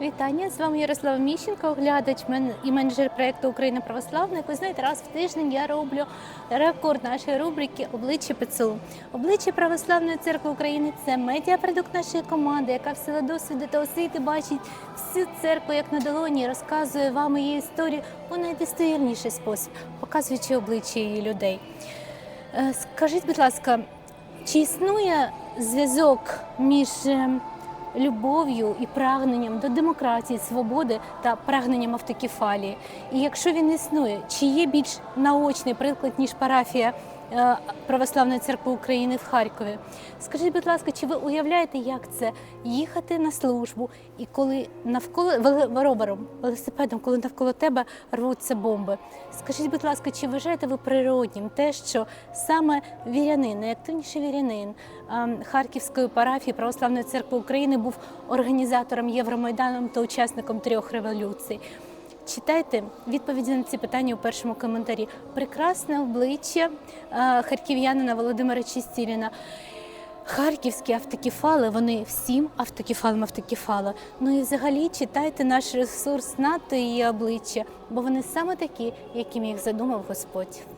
Вітання з вами Ярослав Міщенко, оглядач і менеджер проєкту Україна православна. Як ви знаєте, раз в тиждень я роблю рекорд нашої рубрики Обличчя ПЦУ. Обличчя Православної церкви України це медіапродукт нашої команди, яка в силу досвіду та освіти бачить всю церкву як на долоні, розказує вам її історію у найдостовірніший спосіб, показуючи обличчя її людей. Е, Скажіть, будь ласка, чи існує зв'язок між е, любов'ю і прагненням до демократії, свободи та прагненням автокефалії? І якщо він існує, чи є більш наочний приклад, ніж парафія Православної церкви України в Харкові? Скажіть, будь ласка, чи ви уявляєте, як це їхати на службу, і коли навколо веле- велосипедом, коли навколо тебе рвуться бомби? Скажіть, будь ласка, чи вважаєте ви природнім те, що саме вірянин, найактивніший вірянин ем, Харківської парафії Православної церкви України був організатором Євромайдану та учасником трьох революцій? Читайте відповіді на ці питання у першому коментарі. Прекрасне обличчя е, харків'янина Володимира Чистіліна. Харківські автокефали, вони всім автокефалам автокефала. Ну і взагалі читайте наш ресурс НАТО і обличчя, бо вони саме такі, яким їх задумав Господь.